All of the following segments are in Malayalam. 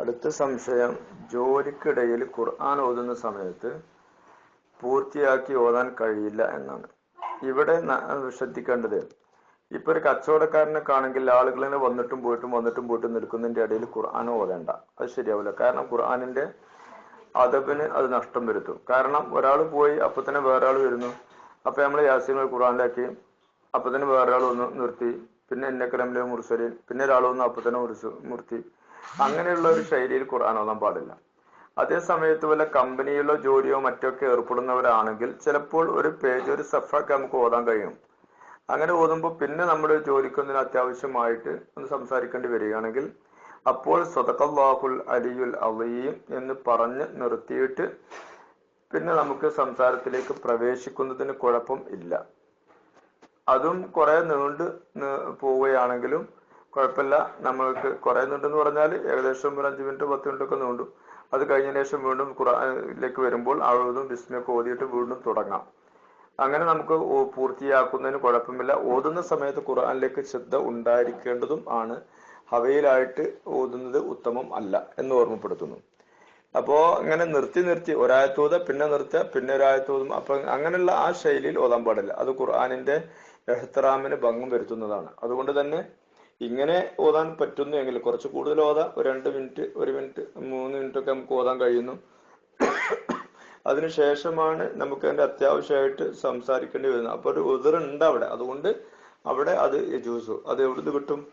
അടുത്ത സംശയം ജോലിക്കിടയിൽ ഖുർആൻ ഓതുന്ന സമയത്ത് പൂർത്തിയാക്കി ഓതാൻ കഴിയില്ല എന്നാണ്. ഇവിടെ ശ്രദ്ധിക്കേണ്ടത് ഇപ്പൊ ഒരു കച്ചവടക്കാരനൊക്കെ കാണെങ്കിൽ ആളുകളിനെ വന്നിട്ടും പോയിട്ടും വന്നിട്ടും പോയിട്ടും നിൽക്കുന്നതിന്റെ ഇടയിൽ ഖുർആൻ ഓതേണ്ട. അത് ശരിയാവില്ല. കാരണം ഖുർആാനിന്റെ അതബിന് അത് നഷ്ടം വരുത്തും. കാരണം ഒരാൾ പോയി അപ്പൊ തന്നെ വേറെ ആൾ വരുന്നു. അപ്പൊ നമ്മൾ യാസീൻ ഖുർആാനിലാക്കി അപ്പൊ തന്നെ വേറൊരാൾ ഒന്ന് നിർത്തി. പിന്നെ എന്നെ മുർസലിൻ പിന്നെ ഒരാൾ വന്ന് അപ്പൊ തന്നെ നിർത്തി അങ്ങനെയുള്ള ഒരു ശൈലിയിൽ ഖുർആൻ ഓതാൻ പാടില്ല. അതേ സമയത്ത് വല്ല കമ്പനിയിലോ ജോലിയോ മറ്റൊക്കെ ഏർപ്പെടുന്നവരാണെങ്കിൽ ചിലപ്പോൾ ഒരു പേജ് ഒരു സഫൊക്കെ നമുക്ക് ഓതാൻ കഴിയും. അങ്ങനെ ഓതുമ്പോൾ പിന്നെ നമ്മുടെ ജോലിക്കൊന്നിന് അത്യാവശ്യമായിട്ട് ഒന്ന് സംസാരിക്കേണ്ടി വരികയാണെങ്കിൽ അപ്പോൾ സ്വതക്കല്ലാഹുൽ അലിയുൽ അലീം എന്ന് പറഞ്ഞ് നിർത്തിയിട്ട് പിന്നെ നമുക്ക് സംസാരത്തിലേക്ക് പ്രവേശിക്കുന്നതിന് കുഴപ്പം ഇല്ല. അതും കുറെ നീണ്ട് പോവുകയാണെങ്കിലും കുഴപ്പമില്ല. നമ്മൾക്ക് കുറയുന്നുണ്ടെന്ന് പറഞ്ഞാൽ ഏകദേശം ഒരു അഞ്ച് മിനിറ്റ് പത്ത് മിനിറ്റ് ഒക്കെ നീണ്ടു. അത് കഴിഞ്ഞ ശേഷം വീണ്ടും ഖുറാനിലേക്ക് വരുമ്പോൾ അഴുതും ബിസ്മയൊക്കെ ഓതിയിട്ട് വീണ്ടും തുടങ്ങാം. അങ്ങനെ നമുക്ക് പൂർത്തിയാക്കുന്നതിന് കുഴപ്പമില്ല. ഓതുന്ന സമയത്ത് ഖുർആനിലേക്ക് ശ്രദ്ധ ഉണ്ടായിരിക്കേണ്ടതും ആണ്. ഹവയിലായിട്ട് ഓതുന്നത് ഉത്തമം അല്ല എന്ന് ഓർമ്മപ്പെടുത്തുന്നു. അപ്പോ ഇങ്ങനെ നിർത്തി നിർത്തി ഒരായത്തോത പിന്നെ നിർത്തുക പിന്നെ ഒരായത്തോതും അപ്പൊ അങ്ങനെയുള്ള ആ ശൈലിയിൽ ഓതാൻ പാടില്ല. അത് ഖുർആാനിന്റെ എഹ്തറാമിന് ഭംഗം വരുത്തുന്നതാണ്. അതുകൊണ്ട് തന്നെ ഇങ്ങനെ ഓതാൻ പറ്റുന്നെങ്കിൽ കുറച്ച് കൂടുതൽ ഓതാം. ഒരു രണ്ട് മിനിറ്റ് ഒരു മിനിറ്റ് മൂന്ന് മിനിറ്റ് ഒക്കെ നമുക്ക് ഓതാൻ കഴിയുന്നു. അതിനുശേഷമാണ് നമുക്ക് അതിന്റെ അത്യാവശ്യമായിട്ട് സംസാരിക്കേണ്ടി വരുന്നത്. അപ്പൊ ഒരു ഉതിറുണ്ട് അവിടെ. അതുകൊണ്ട് അവിടെ അത് യജൂസു. അത് എവിടുന്ന് കിട്ടും?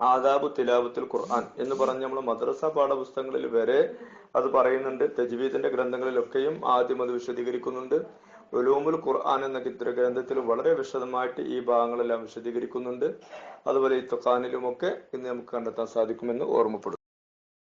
ആദാബു തിലാവത്തുൽ ഖുർആൻ എന്ന് പറഞ്ഞ് നമ്മൾ മദ്രസ പാഠപുസ്തകങ്ങളിൽ വരെ അത് പറയുന്നുണ്ട്. തജ്വീദിന്റെ ഗ്രന്ഥങ്ങളിലൊക്കെയും ആദ്യം അത് വിശദീകരിക്കുന്നുണ്ട്. ഉലൂമുൽ ഖുർആൻ എന്ന ഗ്രന്ഥത്തിൽ വളരെ വിശദമായിട്ട് ഈ ഭാഗങ്ങളെല്ലാം വിശദീകരിക്കുന്നുണ്ട്. അതുപോലെ ഈ തുഖാനിലുമൊക്കെ ഇന്ന് നമുക്ക് കണ്ടെത്താൻ സാധിക്കുമെന്ന് ഓർമ്മപ്പെടുന്നു.